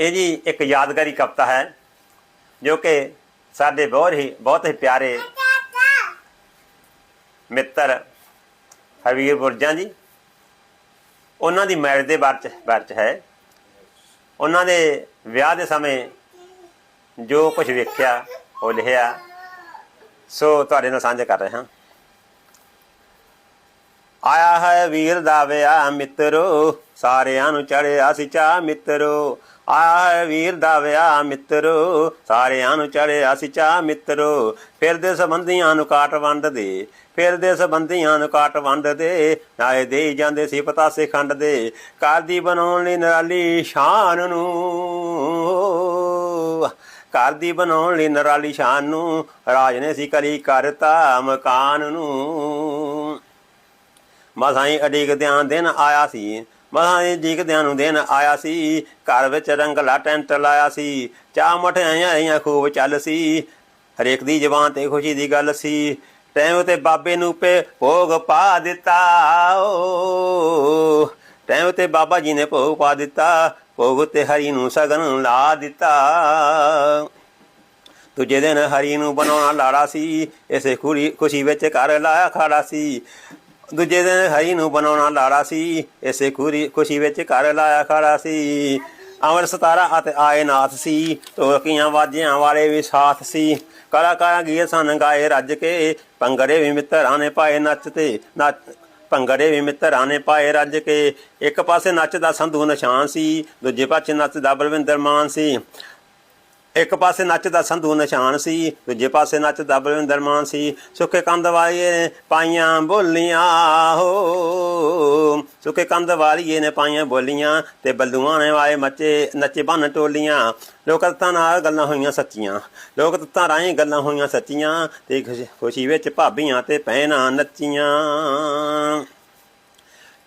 ਇਹ ਜੀ ਇੱਕ ਯਾਦਗਾਰੀ ਕਵਿਤਾ ਹੈ, ਜੋ ਕਿ ਸਾਡੇ ਬਹੁਤ ਹੀ ਬਹੁਤ ਹੀ ਪਿਆਰੇ ਮਿੱਤਰ ਹਵੀਰ ਬੁਰਜਾਂ ਜੀ, ਉਹਨਾਂ ਦੀ ਮੈਰਿਜ ਦੇ ਬਾਰੇ ਚ ਬਾਰੇ ਚ ਹੈ। ਉਹਨਾਂ ਦੇ ਵਿਆਹ ਦੇ ਸਮੇਂ ਜੋ ਕੁਝ ਵੇਖਿਆ, ਉਹ ਲਿਖਿਆ। ਸੋ ਤੁਹਾਡੇ ਨਾਲ ਸਾਂਝਾ ਕਰ ਰਹੇ। ਹਾਂ ਆਇਆ ਹੈ ਵੀਰ ਦਾ ਵਿਆਹ ਮਿੱਤਰੋ, ਸਾਰਿਆਂ ਨੂੰ ਚੜਿਆ ਸੀ ਚਾ ਮਿੱਤਰੋ। ਆਇਆ ਵੀਰ ਦਾ ਵਿਆਹ ਮਿੱਤਰੋ, ਸਾਰਿਆਂ ਨੂੰ ਚੜਿਆ ਸੀ ਚਾ ਮਿੱਤਰੋ। ਫਿਰਦੇ ਸੰਬੰਧੀਆਂ ਨੂੰ ਕਾਟ ਵੰਡਦੇ ਫਿਰਦੇ ਸੰਬੰਧੀਆਂ ਨੂੰ ਕਾਟ ਵੰਡਦੇ। ਨਾਲੇ ਦੇ ਜਾਂਦੇ ਸੀ ਪਤਾਸੇ ਖੰਡ ਦੇ, ਘਰ ਬਣਾਉਣ ਲਈ ਨਰਾਲੀ ਸ਼ਾਨ ਨੂੰ। ਘਰ ਦੀ ਬਣਾਉਣ ਲਈ ਨਰਾਲੀ ਸ਼ਾਨ ਨੂੰ, ਰਾਜ ਨੇ ਸੀ ਕਲੀ ਕਰਤਾ ਮਕਾਨ ਨੂੰ। ਮਸਾਈ ਅਡੀਕ ਧਿਆਨ ਦੇਣ ਆਇਆ ਸੀ। ਮਸਾਈ ਅਡੀਕ ਧਿਆਨ ਨੂੰ ਦੇਣ ਆਇਆ ਸੀ, ਘਰ ਵਿੱਚ ਰੰਗਲਾ ਟੈਂਟ ਲਾਇਆ ਸੀ, ਚਾਹ ਮਠਿਆਈਆਂ ਆਈਆਂ ਖੂਬ ਚੱਲ ਸੀ, ਹਰੇਕ ਦੀ ਜ਼ਬਾਨ ਤੇ ਖੁਸ਼ੀ ਦੀ ਗੱਲ ਸੀ ਟੈਮ ਤੇ ਬਾਬੇ ਨੂੰ ਪੇ ਭੋਗ ਪਾ ਦਿੱਤਾ, ਓ। ਟੈਮ ਤੇ ਬਾਬਾ ਜੀ ਨੇ ਭੋਗ ਪਾ ਦਿੱਤਾ, ਭੋਗ ਤੇ ਹਰੀ ਨੂੰ ਸਗਨ ਲਾ ਦਿੱਤਾ। ਦੂਜੇ ਦਿਨ ਹਰੀ ਨੂੰ ਬਣਾਉਣਾ ਲਾੜਾ ਸੀ, ਇਸੇ ਖੁਰੀ ਖੁਸ਼ੀ ਵਿੱਚ ਘਰ ਲਾਇਆ ਖੜਾ ਸੀ। ਦੂਜੇ ਦਿਨ ਹਰੀ ਨੂੰ ਬਣਾਉਣਾ ਲਾੜਾ ਸੀ, ਇਸੇ ਖੁਰੀ, ਖੁਸ਼ੀ ਵਿੱਚ ਘਰ ਲਾਇਆ ਖੜਾ ਸੀ। ਅਮਰ ਸਤਾਰਾ ਅਤੇ ਆਏ ਨਾਥ ਸੀ ਢੋਲਕੀਆਂ ਵਾਜਿਆਂ ਵਾਲੇ ਵੀ ਸਾਥ ਸੀ। ਕਲਾਕਾਰਾਂ ਗੀਤ ਸਨ ਗਾਏ ਰੱਜ ਕੇ ਪੰਗੜੇ ਵੀ ਮਿੱਤਰਾਂ ਨੇ ਪਾਏ ਨੱਚਤੇ ਨੱਚ, ਭੰਗੜੇ ਵੀ ਮਿੱਤਰਾਂ ਨੇ ਪਾਏ ਰੱਜ ਕੇ। ਇੱਕ ਪਾਸੇ ਨੱਚਦਾ ਸੰਧੂ ਨਿਸ਼ਾਨ ਸੀ, ਦੂਜੇ ਪਾਸੇ ਨੱਚਦਾ ਬਲਵਿੰਦਰ ਮਾਨ ਸੀ। ਇੱਕ ਪਾਸੇ ਨੱਚਦਾ ਸੰਧੂ ਨਿਸ਼ਾਨ ਸੀ, ਦੂਜੇ ਪਾਸੇ ਨੱਚਦਾ ਬਲਵਿੰਦਰ ਮਾਨ ਸੀ। ਸੁੱਕੇ ਕੰਧ ਵਾਲੀਏ ਨੇ ਪਾਈਆਂ ਬੋਲੀਆਂ, ਹੋ। ਸੁੱਕੇ ਕੰਧ ਵਾਲੀਏ ਨੇ ਪਾਈਆਂ ਬੋਲੀਆਂ ਤੇ ਬੱਲੂਆਂ ਨੇ ਵਾਏ ਮੱਚੇ ਨੱਚੇ ਬੰਨ ਟੋਲੀਆਂ। ਲੋਕ ਤੱਤਾਂ ਨਾਲ ਗੱਲਾਂ ਹੋਈਆਂ ਸੱਚੀਆਂ, ਲੋਕ ਤੱਤਾਂ ਰਾਹੀਂ ਗੱਲਾਂ ਹੋਈਆਂ ਸੱਚੀਆਂ ਤੇ ਖੁਸ਼ੀ- ਖੁਸ਼ੀ ਵਿੱਚ ਭਾਬੀਆਂ ਤੇ ਭੈਣਾਂ ਨੱਚੀਆਂ।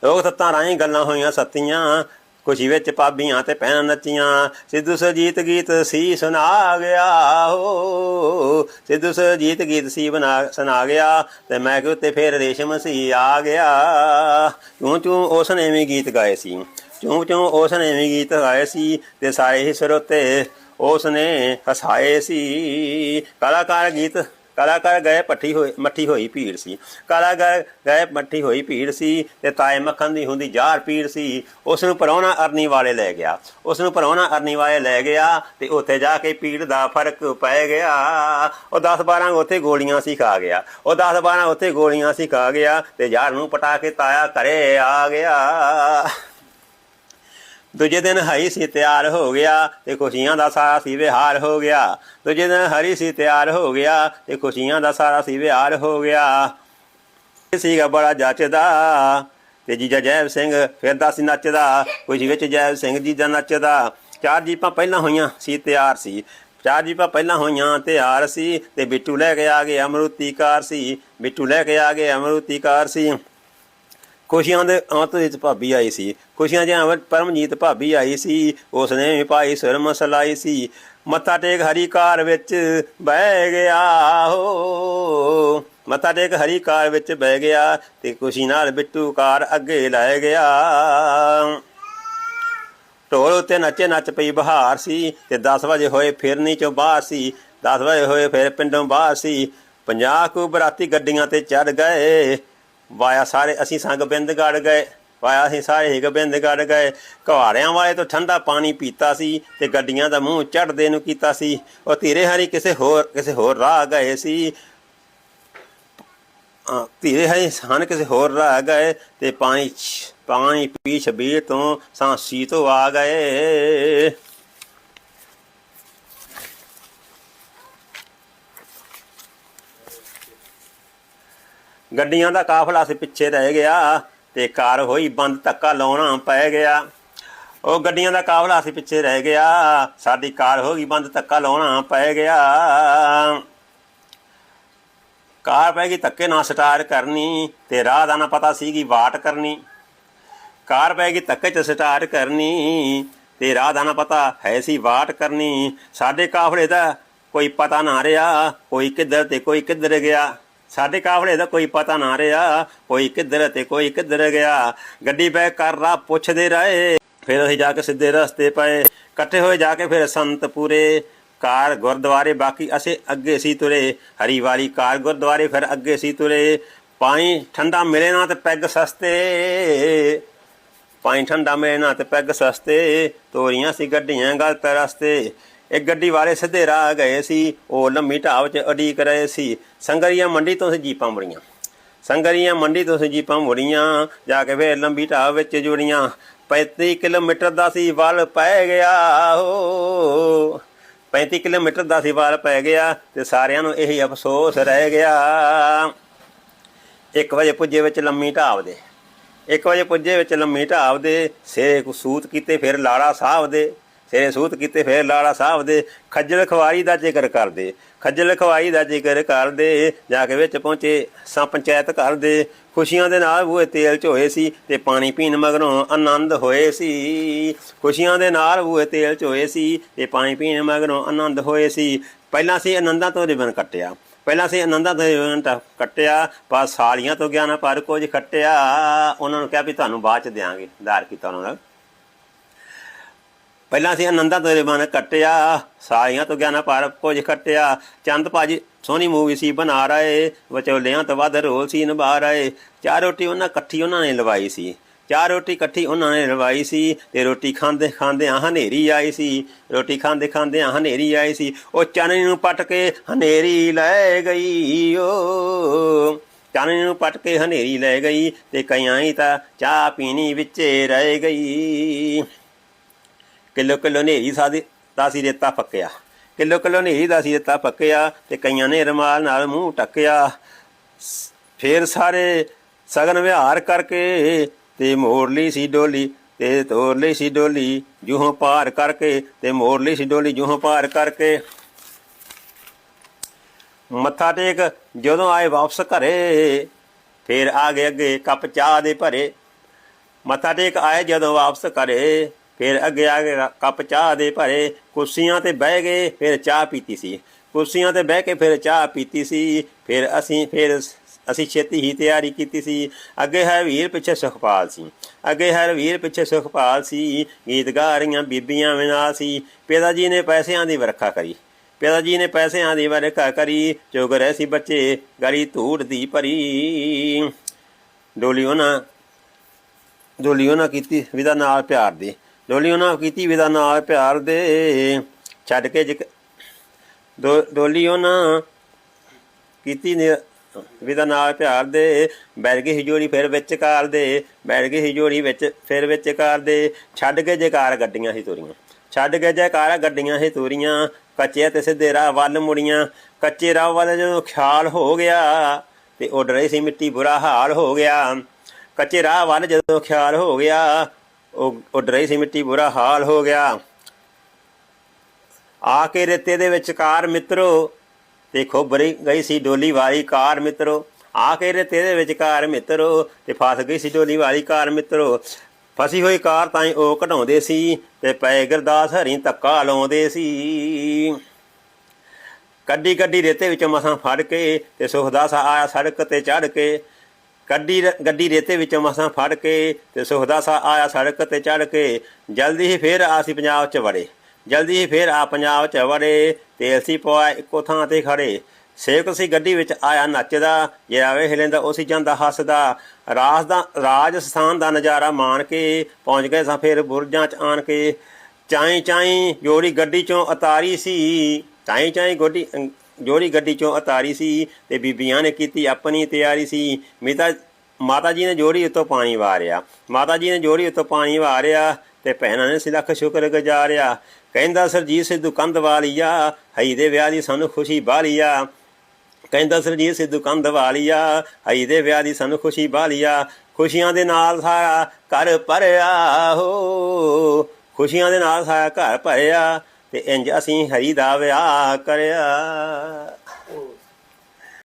ਲੋਕ ਤੱਤਾਂ ਰਾਹੀਂ ਗੱਲਾਂ ਹੋਈਆਂ ਸੱਤੀਆਂ ਖੁਸ਼ੀ ਵਿੱਚ ਪਾਬੀਆਂ ਤੇ ਭੈਣਾਂ ਨੱਚੀਆਂ, ਸਿੱਧੂ ਸਰਜੀਤ ਗੀਤ ਸੀ ਸੁਣਾ ਗਿਆ ਹੋ। ਸਿੱਧੂ ਸਰਜੀਤ ਗੀਤ ਸੀ ਬਣਾ, ਸੁਣਾ ਗਿਆ, ਤੇ ਮੈਂ ਕਿ ਉੱਤੇ ਫੇਰ ਰੇਸ਼ਮ ਸੀ ਆ ਗਿਆ। ਕਿਉਂ ਚੂੰ ਉਸ ਨੇ ਵੀ ਗੀਤ ਗਾਏ ਸੀ। ਚੂੰ ਚੂੰ ਉਸ ਨੇ ਵੀ ਗੀਤ ਗਾਏ ਸੀ, ਤੇ ਸਾਰੇ ਹੀ ਸਰੋਤੇ ਉਸ ਨੇ ਹਸਾਏ ਸੀ। ਕਲਾਕਾਰ ਗੀਤ ਕਲਾਕਾਰ ਗਏ ਪੱਠੀ ਹੋਈ, ਮੱਠੀ ਹੋਈ ਭੀੜ ਸੀ। ਕਲਾਕਾਰ ਗਏ ਮੱਠੀ ਹੋਈ ਭੀੜ ਸੀ ਤੇ ਤਾਏ ਮੱਖਣ ਦੀ ਹੁੰਦੀ ਜਾਰ ਭੀੜ ਸੀ। ਉਸ ਨੂੰ ਪਰੌਣਾ ਅਰਨੀ ਵਾਲੇ ਲੈ ਗਿਆ। ਉਸ ਨੂੰ ਪਰੌਣਾ ਅਰਨੀ ਵਾਲੇ ਲੈ ਗਿਆ ਤੇ ਉੱਥੇ ਜਾ ਕੇ ਭੀੜ ਦਾ ਫ਼ਰਕ ਪੈ ਗਿਆ। ਉਹ 10 12 ਉੱਥੇ ਗੋਲੀਆਂ ਸੀ ਖਾ ਗਿਆ। ਉਹ 10 12 ਉੱਥੇ ਗੋਲੀਆਂ ਸੀ ਖਾ ਗਿਆ ਤੇ ਯਾਰ ਨੂੰ ਪਟਾ ਕੇ ਤਾਇਆ ਘਰੇ ਆ ਗਿਆ। ਦੂਜੇ ਦਿਨ ਹਰੀ ਸੀ ਤਿਆਰ ਹੋ ਗਿਆ ਤੇ ਖੁਸ਼ੀਆਂ ਦਾ ਸਾਰਾ ਸੀ ਵਿਹਾਰ ਹੋ ਗਿਆ। ਦੂਜੇ ਦਿਨ ਹਰੀ ਸੀ ਤਿਆਰ ਹੋ ਗਿਆ ਤੇ ਖੁਸ਼ੀਆਂ ਦਾ ਸਾਰਾ ਸੀ ਵਿਹਾਰ ਹੋ ਗਿਆ। ਸੀਗਾ ਬੜਾ ਜੱਚਦਾ ਤੇ ਜੀਜਾ ਜੈਵ ਸਿੰਘ ਫਿਰਦਾ ਸੀ ਨੱਚਦਾ, ਖੁਸ਼ੀ ਵਿੱਚ ਜੈਵ ਸਿੰਘ ਜੀਜਾ ਨੱਚਦਾ। ਚਾਰ ਜੀਪਾਂ ਪਹਿਲਾਂ ਹੋਈਆਂ ਸੀ ਤਿਆਰ ਸੀ। ਚਾਰ ਜੀਪਾਂ ਪਹਿਲਾਂ ਹੋਈਆਂ ਤਿਆਰ ਸੀ ਤੇ ਬਿੱਟੂ ਲੈ ਕੇ ਆ ਗਏ ਅਮਰੂਤੀ ਕਾਰ ਸੀ। ਬਿੱਟੂ ਲੈ ਕੇ ਆ ਗਏ ਅਮਰੂਤੀ ਕਾਰ ਸੀ। ਖੁਸ਼ੀਆਂ ਦੇ ਅੰਤ ਵਿੱਚ ਭਾਬੀ ਆਈ ਸੀ। ਖੁਸ਼ੀਆਂ ਜਿਹਾ ਪਰਮਜੀਤ ਭਾਬੀ ਆਈ ਸੀ। ਉਸਨੇ ਵੀ ਪਾਈ ਸੁਰਮ ਸਲਾਈ ਸੀ। ਮੱਥਾ ਟੇਕ ਹਰੀ ਕਾਰ ਵਿੱਚ ਬਹਿ ਗਿਆ ਹੋ। ਮੱਥਾ ਟੇਕ ਹਰੀ ਕਾਰ ਵਿੱਚ ਬਹਿ ਗਿਆ ਤੇ ਖੁਸ਼ੀ ਨਾਲ ਬਿੱਟੂ ਕਾਰ ਅੱਗੇ ਲੈ ਗਿਆ। ਢੋਲ ਉੱਤੇ ਨੱਚੇ ਨੱਚ ਪਈ ਬਹਾਰ ਸੀ ਤੇ 10 ਵਜੇ ਹੋਏ ਫਿਰਨੀ ਚੋਂ ਬਾਹਰ ਸੀ। 10 ਵਜੇ ਹੋਏ ਫਿਰ ਪਿੰਡੋਂ ਬਾਹਰ ਸੀ। 50 ਕੁ ਬਰਾਤੀ ਗੱਡੀਆਂ ਤੇ ਚੜ ਗਏ। ਵਾਇਆ ਸਾਰੇ, ਅਸੀਂ ਸੰਗ ਬਿੰਦ ਗੜ ਗਏ, ਵਾਇਆ ਅਸੀਂ ਸਾਰੇ ਹੀ ਗੋਬਿੰਦ ਗੜ ਗਏ। ਘਵਾੜਿਆਂ ਵਾਲੇ ਤੋਂ ਠੰਡਾ ਪਾਣੀ ਪੀਤਾ ਸੀ ਤੇ ਗੱਡੀਆਂ ਦਾ ਮੂੰਹ ਚੜਦੇ ਨੂੰ ਕੀਤਾ ਸੀ। ਉਹ ਧੀਰੇ ਹਰੀ ਕਿਸੇ ਹੋਰ ਕਿਸੇ ਹੋਰ ਰਾਹ ਗਏ ਸੀ। ਧੀਰੇ ਹਰੀ ਹਨ ਕਿਸੇ ਹੋਰ ਰਾਹ ਗਏ ਤੇ ਪਾਣੀ ਪਾਣੀ ਪੀ ਛਬੀਰ ਤੋਂ ਸਾਂਸੀ ਤੋਂ ਆ ਗਏ। ਗੱਡੀਆਂ ਦਾ ਕਾਫਲਾ ਸੀ ਪਿੱਛੇ ਰਹਿ ਗਿਆ ਤੇ ਕਾਰ ਹੋਈ ਬੰਦ ਧੱਕਾ ਲਾਉਣਾ ਪੈ ਗਿਆ। ਉਹ ਗੱਡੀਆਂ ਦਾ ਕਾਫਲਾ ਸੀ ਪਿੱਛੇ ਰਹਿ ਗਿਆ, ਸਾਡੀ ਕਾਰ ਹੋ ਗਈ ਬੰਦ ਧੱਕਾ ਲਾਉਣਾ ਪੈ ਗਿਆ। ਕਾਰ ਪੈ ਗਈ, ਧੱਕੇ ਨਾਲ ਸਟਾਰਟ ਕਰਨੀ ਤੇ ਰਾਹ ਦਾ ਨਾ ਪਤਾ ਸੀਗੀ ਵਾਟ ਕਰਨੀ। ਕਾਰ ਪੈ ਗਈ, ਧੱਕੇ ਚ ਸਟਾਰਟ ਕਰਨੀ ਤੇ ਰਾਹ ਦਾ ਨਾ ਪਤਾ ਹੈ ਸੀ ਵਾਟ ਕਰਨੀ। ਸਾਡੇ ਕਾਫਲੇ ਦਾ ਕੋਈ ਪਤਾ ਨਾ ਰਿਹਾ, ਕੋਈ ਕਿੱਧਰ ਤੇ ਕੋਈ ਕਿੱਧਰ ਗਿਆ। ਸਾਡੇ ਕਾਫਲੇ ਦਾ ਕੋਈ ਪਤਾ ਨਾ ਰਿਹਾ। ਕੋਈ ਕਿੱਧਰ ਤੇ ਕੋਈ ਕਿੱਧਰ ਗਿਆ। ਗੱਡੀ ਬੈਕ ਕਰ ਰਾ ਪੁੱਛਦੇ ਰਹੇ। ਫਿਰ ਅਸੀਂ ਜਾ ਕੇ ਸਿੱਧੇ ਰਸਤੇ ਪਏ। ਇਕੱਠੇ ਹੋਏ ਜਾ ਕੇ ਫਿਰ ਸੰਤਪੂਰੇ। ਕਾਰ ਗੁਰਦੁਆਰੇ, ਬਾਕੀ ਅਸੀਂ ਅੱਗੇ ਸੀ ਤੁਰੇ। ਹਰੀ ਹਰੀਵਾਲੀ ਕਾਰ ਗੁਰਦੁਆਰੇ, ਫਿਰ ਅੱਗੇ ਸੀ ਤੁਰੇ। ਪਾਣੀ ਠੰਡਾ ਮਿਲੇ ਨਾ ਤੇ ਪੈਗ ਸਸਤੇ। ਪਾਣੀ ਠੰਡਾ ਮਿਲੇ ਨਾ ਤੇ ਪੈਗ ਸਸਤੇ। ਤੋਰੀਆਂ ਸੀ, ਗੱਡੀਆਂ ਗਲਤ ਰਸਤੇ। ਇੱਕ ਗੱਡੀ ਵਾਲੇ ਸਿੱਧੇ ਰਾਹ ਗਏ ਸੀ, ਉਹ ਲੰਮੀ ਢਾਬ 'ਚ ਅਡੀਕ ਰਹੇ ਸੀ। ਸੰਗਰੀਆਂ ਮੰਡੀ ਤੋਂ ਸੀ ਜੀਪਾਂ ਮੁੜੀਆਂ। ਸੰਗਰੀਆਂ ਮੰਡੀ ਤੋਂ ਸੀ ਜੀਪਾਂ ਮੁੜੀਆਂ, ਜਾ ਕੇ ਫੇਰ ਲੰਬੀ ਢਾਬ ਵਿੱਚ ਜੁੜੀਆਂ। 35 ਕਿਲੋਮੀਟਰ ਦਾ ਸੀ ਵੱਲ ਪੈ ਗਿਆ ਹੋ 35 ਕਿਲੋਮੀਟਰ ਦਾ ਸੀ ਵੱਲ ਪੈ ਗਿਆ ਤੇ ਸਾਰਿਆਂ ਨੂੰ ਇਹੀ ਅਫਸੋਸ ਰਹਿ ਗਿਆ। 1 ਵਜੇ ਪੁੱਜੇ ਵਿੱਚ ਲੰਮੀ ਢਾਬ ਦੇ। 1 ਵਜੇ ਪੁੱਜੇ ਵਿੱਚ ਲੰਮੀ ਢਾਬ ਦੇ ਸਿਰੇ ਕਸੂਤ ਕੀਤੇ, ਫਿਰ ਲਾੜਾ ਸਾਹਿਬ ਦੇ। ਸਿਰੇ ਸੂਤ ਕੀਤੇ, ਫਿਰ ਲਾੜਾ ਸਾਹਿਬ ਦੇ ਖੱਜਲ ਖਵਾਰੀ ਦਾ ਜ਼ਿਕਰ ਕਰਦੇ, ਖੱਜਲ ਖਵਾਈ ਦਾ ਜ਼ਿਕਰ ਕਰਦੇ, ਜਾ ਕੇ ਵਿੱਚ ਪਹੁੰਚੇ ਸਾਂ ਪੰਚਾਇਤ ਘਰ ਦੇ, ਖੁਸ਼ੀਆਂ ਦੇ ਨਾਲ ਉਹ ਤੇਲ ਝੋਏ ਸੀ ਤੇ ਪਾਣੀ ਪੀਣ ਮਗਰੋਂ ਆਨੰਦ ਹੋਏ ਸੀ। ਖੁਸ਼ੀਆਂ ਦੇ ਨਾਲ ਉਹ ਤੇਲ ਝੋਏ ਸੀ ਤੇ ਪਾਣੀ ਪੀਣ ਮਗਰੋਂ ਆਨੰਦ ਹੋਏ ਸੀ। ਪਹਿਲਾਂ ਸੀ ਆਨੰਦਾਂ ਤੋਂ ਰਿਬਨ ਕੱਟਿਆ, ਪਹਿਲਾਂ ਸੀ ਆਨੰਦਾਂ ਤੋਂ ਰਿਬਨ ਕੱਟਿਆ ਪਰ ਸਾਲੀਆਂ ਤੋਂ ਗਿਆ ਨਾ ਪਰ ਕੁਝ ਖੱਟਿਆ। ਉਹਨਾਂ ਨੂੰ ਕਿਹਾ ਵੀ ਤੁਹਾਨੂੰ ਬਾਅਦ ਚ ਦਿਆਂਗੇ, ਦਾਰ ਕੀਤਾ ਉਹਨਾਂ ਦਾ। ਪਹਿਲਾਂ ਸੀ ਆਨੰਦਾਂ ਤੋਂ ਮਨ ਕੱਟਿਆ ਸਾਲੀਆਂ ਤੋਂ ਗਿਆਨਾ ਪਰ ਕੁਝ ਖੱਟਿਆ। ਚੰਦ ਭਾਜੀ ਸੋਹਣੀ ਮੂਵੀ ਸੀ ਬਣਾ ਰਹੇ, ਵਿਚੋਲਿਆਂ ਤੋਂ ਵੱਧ ਰੋਲ ਸੀ ਨਿਭਾ ਰਹੇ। ਚਾਰ ਰੋਟੀ ਉਹਨਾਂ ਇਕੱਠੀ ਉਹਨਾਂ ਨੇ ਲਵਾਈ ਸੀ। ਚਾਰ ਰੋਟੀ ਇਕੱਠੀ ਉਹਨਾਂ ਨੇ ਲਵਾਈ ਸੀ ਤੇ ਰੋਟੀ ਖਾਂਦੇ ਖਾਂਦੇ ਆ ਹਨੇਰੀ ਆਈ ਸੀ। ਰੋਟੀ ਖਾਂਦੇ ਖਾਂਦੇ ਆ ਹਨੇਰੀ ਆਈ ਸੀ। ਉਹ ਚਾਨਣੀ ਨੂੰ ਪਟ ਕੇ ਹਨੇਰੀ ਲੈ ਗਈ, ਓ। ਚਾਨਣੀ ਨੂੰ ਪਟ ਕੇ ਹਨੇਰੀ ਲੈ ਗਈ ਤੇ ਕਈਆਂ ਹੀ ਤਾਂ ਚਾਹ ਪੀਣੀ ਵਿੱਚੇ ਰਹਿ ਗਈ। ਕਿਲੋ ਕਿਲੋ ਹਨੇਰੀ ਸਾਦੀ ਦਾ ਅਸੀਂ ਰੇਤਾ ਪੱਕਿਆ। ਕਿਲੋ ਕਿਲੋ ਹਨੇਰੀ ਦਾ ਸੀ ਰੇਤਾ ਪੱਕਿਆ ਤੇ ਕਈਆਂ ਨੇ ਰਮਾਲ ਨਾਲ ਮੂੰਹ ਟੱਕਿਆ ਸ- ਫੇਰ ਸਾਰੇ ਸਗਨ ਵਿਹਾਰ ਕਰਕੇ ਤੇ ਮੋੜ ਲਈ ਸੀ ਡੋਲੀ, ਤੇ ਤੋਰ ਲਈ ਸੀ ਡੋਲੀ, ਜੂਹੋਂ ਪਾਰ ਕਰਕੇ ਤੇ ਮੋੜ ਲਈ ਸੀ ਡੋਲੀ, ਜੂਹੋਂ ਪਾਰ ਕਰਕੇ। ਮੱਥਾ ਟੇਕ ਜਦੋਂ ਆਏ ਵਾਪਸ ਘਰੇ, ਫੇਰ ਆ ਗਏ ਅੱਗੇ ਕੱਪ ਚਾਹ ਦੇ ਭਰੇ। ਮੱਥਾ ਟੇਕ ਆਏ ਜਦੋਂ ਵਾਪਸ ਘਰੇ। ਫਿਰ ਅੱਗੇ ਆ ਕੇ ਕੱਪ ਚਾਹ ਦੇ ਭਰੇ, ਕੁਰਸੀਆਂ ਤੇ ਬਹਿ ਗਏ, ਫਿਰ ਚਾਹ ਪੀਤੀ ਸੀ। ਕੁਰਸੀਆਂ ਤੇ ਬਹਿ ਕੇ ਫਿਰ ਚਾਹ ਪੀਤੀ ਸੀ, ਫਿਰ ਅਸੀਂ ਫਿਰ ਅਸੀਂ ਛੇਤੀ ਹੀ ਤਿਆਰੀ ਕੀਤੀ ਸੀ। ਅੱਗੇ ਹੈ ਵੀਰ ਪਿੱਛੇ ਸੁਖਪਾਲ ਸੀ। ਅੱਗੇ ਹੈ ਵੀਰ ਪਿੱਛੇ ਸੁਖਪਾਲ ਸੀ। ਗੀਤ ਗਾ ਰਹੀਆਂ ਬੀਬੀਆਂ ਵੀ ਸੀ। ਪਿਤਾ ਜੀ ਨੇ ਪੈਸਿਆਂ ਦੀ ਵਰਖਾ ਕਰੀ। ਪਿਤਾ ਜੀ ਨੇ ਪੈਸਿਆਂ ਦੀ ਵਰਖਾ ਕਰੀ। ਚੁਗ ਰਹੇ ਸੀ ਬੱਚੇ, ਗਲੀ ਧੂੜ ਦੀ ਭਰੀ। ਡੋਲੀ ਉਹਨਾਂ ਡੋਲੀ ਉਹਨਾਂ ਕੀਤੀ ਵਿਦਾ ਨਾਲ ਪਿਆਰ ਦੇ। ਡੋਲੀ ਉਹਨਾਂ ਕੀਤੀ ਵਿਦਾ ਨਾਲ ਪਿਆਰ ਦੇ। ਛੱਡ ਕੇ ਜਿਕ- ਡੋਲੀ ਉਹਨਾਂ ਕੀਤੀ ਵਿਦਾ ਨਾਲ ਪਿਆਰ ਦੇ। ਬੈਠ ਗਈ ਹਿਜੋੜੀ ਫਿਰ ਵਿੱਚ ਕਾਰ ਦੇ। ਬੈਠ ਗਈ ਹਿਜੋੜੀ ਵਿੱਚ ਫਿਰ ਵਿੱਚ ਕਾਰ ਦੇ। ਛੱਡ ਕੇ ਜੇਕਾਰ ਗੱਡੀਆਂ ਹੀ ਤੁਰੀਆਂ। ਛੱਡ ਕੇ ਜੇਕਾਰ ਗੱਡੀਆਂ ਹੀ ਤੁਰੀਆਂ। ਕੱਚੇ ਤੇ ਸਿੱਧੇ ਰਾਹ ਵੱਲ ਮੁੜੀਆਂ। ਕੱਚੇ ਰਾਹ ਵੱਲ ਜਦੋਂ ਖਿਆਲ ਹੋ ਗਿਆ ਤੇ ਉੱਡ ਰਹੀ ਸੀ ਮਿੱਟੀ ਬੁਰਾ ਹਾਲ ਹੋ ਗਿਆ। ਕੱਚੇ ਰਾਹ ਵੱਲ ਜਦੋਂ ਖਿਆਲ ਹੋ ਗਿਆ ਉੱਡ ਰਹੀ ਸੀ ਮਿੱਟੀ, ਬੁਰਾ ਹਾਲ ਹੋ ਗਿਆ। ਆ ਕੇ ਰੇਤੇ ਦੇ ਵਿਚਕਾਰ ਮਿੱਤਰੋ ਤੇ ਖੋਬਰੀ ਗਈ ਸੀ ਡੋਲੀ ਵਾਲੀ ਕਾਰ ਮਿੱਤਰੋ। ਆ ਕੇ ਰੇਤੇ ਦੇ ਵਿਚਕਾਰ ਮਿੱਤਰੋ, ਤੇ ਫਸ ਗਈ ਸੀ ਡੋਲੀ ਵਾਲੀ ਕਾਰ ਮਿੱਤਰੋ। ਫਸੀ ਹੋਈ ਕਾਰ ਤਾਂ ਹੀ ਉਹ ਘਟਾਉਂਦੇ ਸੀ, ਤੇ ਪਏ ਗੁਰਦਾਸ ਹਰੀ ਧੱਕਾ ਲਾਉਂਦੇ ਸੀ। ਕੱਢੀ ਕੱਢੀ ਰੇਤੇ ਵਿੱਚ ਮਸਾਂ ਫੜ ਕੇ, ਤੇ ਸੁਖਦਾਸ ਆਇਆ ਸੜਕ ਤੇ ਚੜ ਕੇ। ਗੱਡੀ ਰ- ਗੱਡੀ ਰੇਤੇ ਵਿੱਚੋਂ ਮਸਾਂ ਫੜ ਕੇ ਤੇ ਸੁਖਦਾਸ ਆਇਆ ਸੜਕ ਤੇ ਚੜ ਕੇ, ਜਲਦੀ ਹੀ ਫੇਰ ਆਸੀ ਪੰਜਾਬ ਚ ਵੜੇ। ਜਲਦੀ ਹੀ ਫੇਰ ਆ ਪੰਜਾਬ ਚ ਵੜੇ ਤੇ ਅਸੀਂ ਪਵਾ ਇੱਕੋ ਥਾਂ ਤੇ ਖੜੇ। ਸੇਵਕ ਸੀ ਗੱਡੀ ਵਿੱਚ ਆਇਆ ਨੱਚਦਾ, ਜੇ ਆਵੇ ਹਿਲੇਂਦਾ ਉਸੇ ਜਾਂਦਾ ਹੱਸਦਾ। ਰਾਜ ਦਾ ਰਾਜਸਥਾਨ ਦਾ ਨਜ਼ਾਰਾ ਮਾਣ ਕੇ ਪਹੁੰਚ ਗਏ ਸਾਂ ਫੇਰ ਬੁਰਜਾਂ ਚ ਆਣ ਕੇ। ਚਾਈ ਚਾਈ ਜੋੜੀ ਗੱਡੀ ਚੋਂ ਉਤਾਰੀ ਸੀ। ਚਾਈ ਚਾਈ ਗੋਡੀ ਜੋੜੀ ਗੱਡੀ ਚੋਂ ਉਤਾਰੀ ਸੀ ਤੇ ਬੀਬੀਆਂ ਨੇ ਕੀਤੀ ਆਪਣੀ ਤਿਆਰੀ ਸੀ। ਮਿਤਾ ਮਾਤਾ ਜੀ ਨੇ ਜੋੜੀ ਉੱਤੋਂ ਪਾਣੀ ਵਾਰਿਆ। ਮਾਤਾ ਜੀ ਨੇ ਜੋੜੀ ਉੱਤੋਂ ਪਾਣੀ ਵਾਰਿਆ ਤੇ ਭੈਣਾਂ ਨੇ ਸਿਲਖ ਸ਼ੁਕਰ ਗੁਜ਼ਾਰਿਆ। ਕਹਿੰਦਾ, ਸਰਜੀਤ ਸਿੱਧੂ ਕੰਧ ਵਾਲੀਆ, ਹਈ ਦੇ ਵਿਆਹ ਦੀ ਸਾਨੂੰ ਖੁਸ਼ੀ ਬਾਲੀਆ ਕਹਿੰਦਾ, ਸਰਜੀਤ ਸਿੱਧੂ ਕੰਧ ਵਾਲੀਆ, ਹਈ ਦੇ ਵਿਆਹ ਦੀ ਸਾਨੂੰ ਖੁਸ਼ੀ ਬਾਲੀਆ ਖੁਸ਼ੀਆਂ ਦੇ ਨਾਲ ਸਾਰਾ ਘਰ ਭਰਿਆ ਹੋ। ਖੁਸ਼ੀਆਂ ਦੇ ਨਾਲ ਸਾਰਾ ਘਰ ਭਰਿਆ। ਤੇ ਇੰਜ ਅਸੀਂ ਹਰੀ ਦਾ ਵਿਆਹ ਕਰਿਆ।